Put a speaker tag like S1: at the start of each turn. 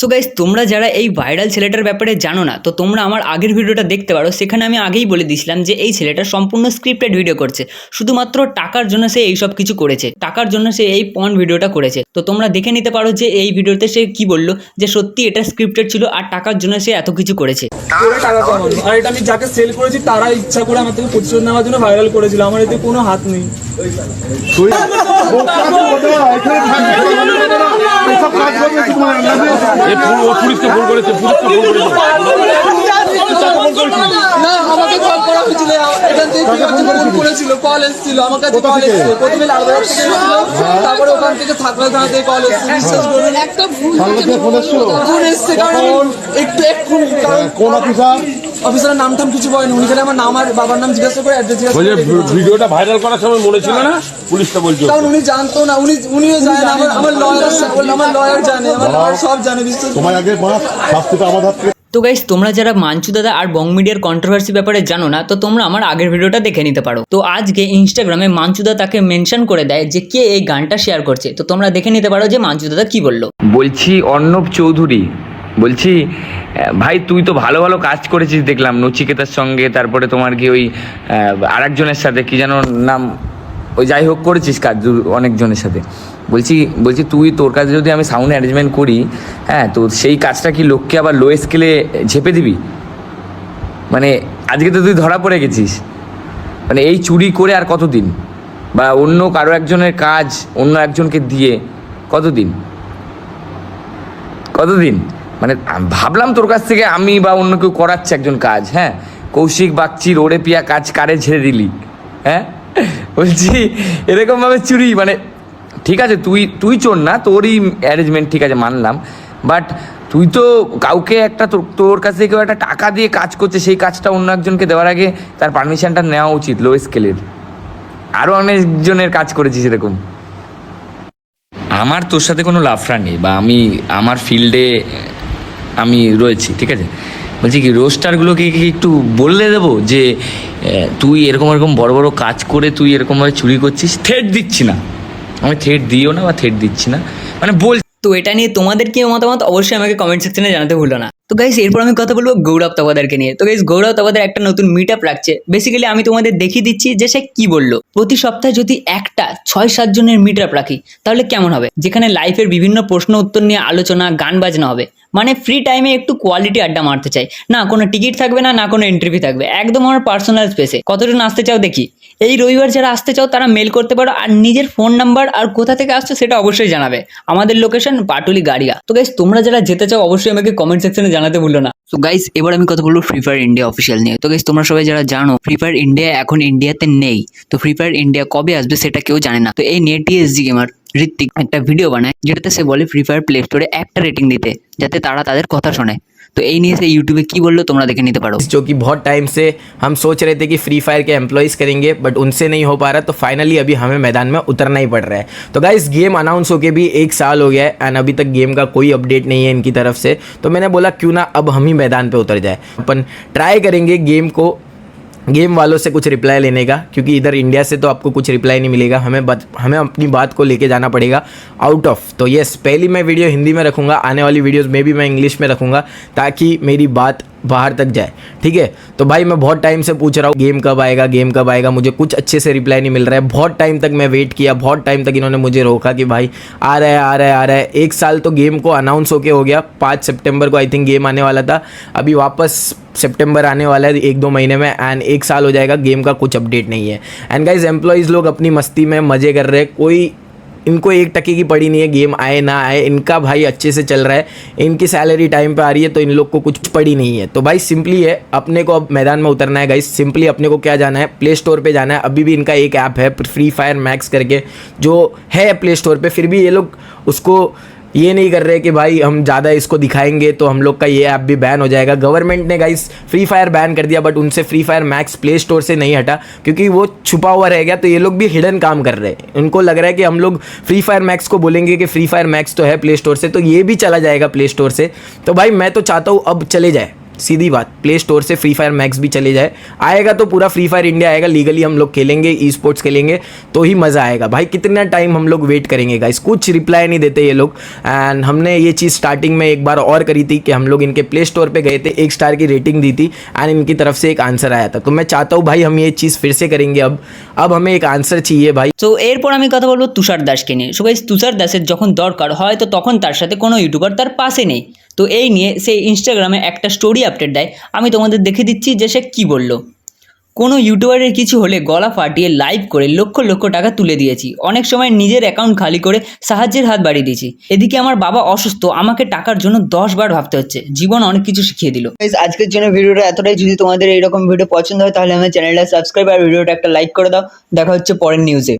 S1: So guys তোমরা যারা এই ভাইরাল ছেলেটার ব্যাপারে জানো না, তো তোমরা আমার আগের ভিডিওটা দেখতে পারো, সেখানে আমি আগেই বলে দিয়েছিলাম যে এই ছেলেটা সম্পূর্ণ স্ক্রিপ্টেড ভিডিও করছে। শুধুমাত্র টাকার জন্য সে এই সব কিছু করেছে, টাকার জন্য সে এই পন ভিডিওটা করেছে। তো তোমরা দেখে নিতে পারো যে এই ভিডিওতে সে কি বলল, যে সত্যি এটা স্ক্রিপ্টেড ছিল আর টাকার জন্য সে এত কিছু করেছে।
S2: আর এটা আমি যাকে সেল করেছি, তারা ইচ্ছা করে আমার থেকে প্রতিশোধ নেওয়ার জন্য ভাইরাল করেছিল, আমার এতে কোনো হাত নেই।
S3: পুলিশকে ফোন করেছে পুলিশকে ফোন করেছে
S2: আমাকে কল করা হয়েছিল। এখান থেকে ফোন করেছিল কল এসেছিল আমার কাছে কল এসেছিল। প্রথমে লালবাজার থেকে এসেছিল তারপরে ওখান থেকে থাকলা থানা থেকে কল এসেছিল। বিশ্বাস করুন একটা ভুল ফোন এসছে কারণ আমি একটু এক্ষুনি
S4: কোন অফিসার
S2: অফিসারের নাম টাম কিছু বলেনি। উনি খালি আমার নাম আর বাবার নাম জিজ্ঞাসা করে অ্যাড্রেস জিজ্ঞাসা করে
S3: ভিডিওটা ভাইরাল করার সময় মনে ছিল না? পুলিশটা বলছে
S2: কারণ উনি জানতো না। উনি উনিও জানেন আমার আমার লয়ার আমার লয়ার জানে আমার lawyer সব জানে বিশ্বাস
S4: তোমার আগে শাস্তিটা আমার হাত
S1: তো গাইস তোমরা যারা মাঞ্চু দাদা আর বং মিডিয়ার কন্ট্রোভার্সি ব্যাপারে জানো না তো তোমরা আমার আগের ভিডিওটা দেখে নিতে পারো। তো আজকে ইনস্টাগ্রামে মাঞ্চুদা তাকে মেনশন করে দেয় যে কে এই গানটা শেয়ার করছে। তো তোমরা দেখে নিতে পারো যে মাঞ্চু দাদা কি বলল।
S5: বলছি অর্ণব চৌধুরী। বলছি ভাই তুই তো ভালো ভালো কাজ করেছিস দেখলাম, নচিকেতার সঙ্গে, তারপরে তোমার কি ওই আর একজনের সাথে, কি যেন নাম, ওই যাই হোক করেছিস কাজ অনেকজনের সাথে। বলছি বলছি তুই তোর কাছে যদি আমি সাউন্ড অ্যারেঞ্জমেন্ট করি হ্যাঁ তো সেই কাজটা কি লোককে আবার লো স্কেলে ঝেপে দিবি? মানে আজকে তো তুই ধরা পড়ে গেছিস। মানে এই চুরি করে আর কতদিন? বা অন্য কারও একজনের কাজ অন্য একজনকে দিয়ে কতদিন? কতদিন? মানে ভাবলাম তোর কাছ থেকে আমি বা অন্য কেউ করাচ্ছে একজন কাজ হ্যাঁ? কৌশিক বাগচির ওরে পিয়া কাজ, কারে ছেড়ে দিলি হ্যাঁ? বলছি, এরকমভাবে চুরি মানে ঠিক আছে, তুই তুই চোর না, তোরই অ্যারেঞ্জমেন্ট ঠিক আছে, মানলাম। বাট তুই তো কাউকে একটা তোর তোর কাছ কেউ একটা টাকা দিয়ে কাজ করছে, সেই কাজটা অন্য একজনকে দেওয়ার আগে তার পারমিশনটা নেওয়া উচিত লো স্কেলের আরও অনেকজনের কাজ করেছিস এরকম। আমার তোর সাথে কোনো লাফরা নেই, বা আমি, আমার ফিল্ডে আমি রয়েছি, ঠিক আছে? বলছি কি রোস্টারগুলোকে কি একটু বললে দেবো যে তুই এরকম এরকম বড় বড় কাজ করে তুই এরকমভাবে চুরি করছিস? থ্রেট দিচ্ছি না। আমি থ্রেট দিও না বা থ্রেট দিচ্ছি না। মানে বল
S1: তো এটা নিয়ে তোমাদের কি মতামত? অবশ্যই আমাকে কমেন্ট সেকশনে জানাতে ভুলো না। তো গাইস এরপর আমি কথা বলব গৌরব তবাদারকে নিয়ে। তো গাইস গৌরব তবাদার একটা নতুন মিট আপ রাখছে। বেসিক্যালি আমি তোমাদের দেখিয়ে দিচ্ছি যে সে কি বলল। প্রতি সপ্তাহে যদি একটা ছয় সাত জনের মিট আপ রাখি, তাহলে কেমন হবে? যেখানে লাইফের বিভিন্ন প্রশ্ন উত্তর নিয়ে আলোচনা, গান বাজনা হবে। মানে ফ্রি টাইমে একটু কোয়ালিটি আড্ডা মারতে চাই। না, কোনো টিকিট থাকবে না না কোনো এন্ট্রি থাকবে। একদম আমার পার্সোনাল স্পেসে কতজন আসতে চাও দেখি। এই রবিবার যারা আসতে চাও, তারা মেল করতে পারো আর নিজের ফোন নাম্বার আর কোথা থেকে আসছো সেটা অবশ্যই জানাবে। আমাদের লোকেশন পাটুলি গাড়িয়া। তো গাইস তোমরা যারা যেতে চাও, অবশ্যই আমাকে কমেন্ট সেকশনে জানাতে ভুলো না। তো গাইস এবার আমি কথা বলব ফ্রি ফায়ার ইন্ডিয়া অফিসিয়াল নিয়ে। তো গাইস তোমরা সবাই যারা জানো ফ্রি ফায়ার ইন্ডিয়া এখন ইন্ডিয়াতে নেই। তো ফ্রি ফায়ার ইন্ডিয়া কবে আসবে সেটা কেউ জানে না। তো এই নিয়ে টিএসজি গেমার ঋত্বিক একটা ভিডিও বানায়, যেটাতে সে বলে ফ্রি ফায়ার প্লে স্টোরে একটা রেটিং দিতে, যাতে তারা তাদের কথা শোনে। তো এই নিয়ে সে ইউটিউবে কি বললো তোমরা দেখে নিতে পারো
S6: जो कि बहुत टाइम से हम सोच रहे थे कि फ्री फायर के एम्प्लॉयज़ करेंगे बट उनसे नहीं हो पा रहा तो फाइनली अभी हमें मैदान में उतरना ही पड़ रहा है तो गाइस गेम अनाउंस होके भी एक साल हो गया है एंड अभी तक गेम का कोई अपडेट नहीं है इनकी तरफ से तो मैंने बोला क्यों ना अब हम ही मैदान पे उतर जाए अपन ट्राई करेंगे गेम को गेम वालों से कुछ रिप्लाई लेने का क्योंकि इधर इंडिया से तो आपको कुछ रिप्लाई नहीं मिलेगा हमें बत, हमें अपनी बात को लेके जाना पड़ेगा आउट ऑफ़ तो यस पहली मैं वीडियो हिंदी में रखूँगा आने वाली वीडियोस में भी मैं इंग्लिश में रखूँगा ताकि मेरी बात बाहर तक जाए, ठीक है? तो भाई मैं बहुत टाइम से पूछ रहा हूँ गेम कब आएगा गेम कब आएगा? मुझे कुछ अच्छे से रिप्लाई नहीं मिल रहा है। बहुत टाइम तक मैं वेट किया, बहुत टाइम तक इन्होंने मुझे रोका कि भाई, आ रहा है, आ रहा है, आ रहा है। एक साल तो गेम को अनाउंस होके हो गया। पाँच सितंबर को आई थिंक गेम आने वाला था। अभी वापस सितंबर आने वाला है, एक दो महीने में एंड एक साल हो जाएगा गेम का कुछ अपडेट नहीं है। एंड गाइज़ एम्प्लॉयज़ लोग अपनी मस्ती में मज़े कर रहे हैं। कोई इनको एक टके की पड़ी नहीं है, गेम आए ना आए, इनका भाई अच्छे से चल रहा है, इनकी सैलरी टाइम पे आ रही है तो इन लोग को कुछ पड़ी नहीं है। तो भाई सिंपली है, अपने को अब मैदान में उतरना है गाइस सिंपली अपने को क्या जाना है प्ले स्टोर पर जाना है। अभी भी इनका एक ऐप है फ्री फायर मैक्स करके, जो है प्ले स्टोर पर फिर भी ये लोग उसको ये नहीं कर रहे कि भाई हम ज़्यादा इसको दिखाएँगे तो हम लोग का ये ऐप भी बैन हो जाएगा। गवर्नमेंट ने गाइस फ्री फायर बैन कर दिया बट उनसे Free Fire Max Play Store से नहीं हटा, क्योंकि वो छुपा हुआ रह गया तो ये लोग भी हिडन काम कर रहे हैं। उनको लग रहा है कि हम लोग फ्री फायर मैक्स को बोलेंगे कि फ्री फायर मैक्स तो है प्ले स्टोर से तो ये भी चला जाएगा प्ले स्टोर से। तो भाई मैं तो चाहता हूँ अब चले जाए। सीधी बात प्ले स्टोर से फ्री फायर मैक्स भी चले जाए आएगा तो पूरा फ्री फायर इंडिया आएगा लीगली हम लोग खेलेंगे ई स्पोर्ट्स खेलेंगे तो ही मज़ा आएगा भाई कितना टाइम हम लोग वेट करेंगे गाइस कुछ रिप्लाई नहीं देते ये लोग एंड हमने ये चीज़ स्टार्टिंग में एक बार और करी थी कि हम लोग इनके प्ले स्टोर पे गए थे एक स्टार की रेटिंग दी थी एंड इनकी तरफ से एक आंसर आया था तो मैं चाहता हूँ भाई हम ये चीज़ फिर से करेंगे अब अब हमें एक आंसर चाहिए भाई
S1: তো এরপর আমি কথা বলবো তুষার দাসকে নিয়ে সো গাইস তুষার দাসের যখন দরকার হয়তো তখন তার সাথে কোনো ইউটিউবার তার পাশে নেই তো এই নিয়ে সে ইনস্টাগ্রামে একটা স্টোরি আপডেট দেয়। আমি তোমাদের দেখে দিচ্ছি যে সে কী বলল। কোনো ইউটিউবারের কিছু হলে গলা ফাটিয়ে লাইভ করে লক্ষ লক্ষ টাকা তুলে দিয়েছি। অনেক সময় নিজের অ্যাকাউন্ট খালি করে সাহায্যের হাত বাড়িয়ে দিয়েছি। এদিকে আমার বাবা অসুস্থ, আমাকে টাকার জন্য দশ বার ভাবতে হচ্ছে। জীবন অনেক কিছু শিখিয়ে দিল। আজকের জন্য ভিডিওটা এতটাই। যদি তোমাদের এইরকম ভিডিও পছন্দ হয়, তাহলে আমার চ্যানেলটা সাবস্ক্রাইব আর ভিডিওটা একটা লাইক করে দাও। দেখা হচ্ছে পরের নিউজে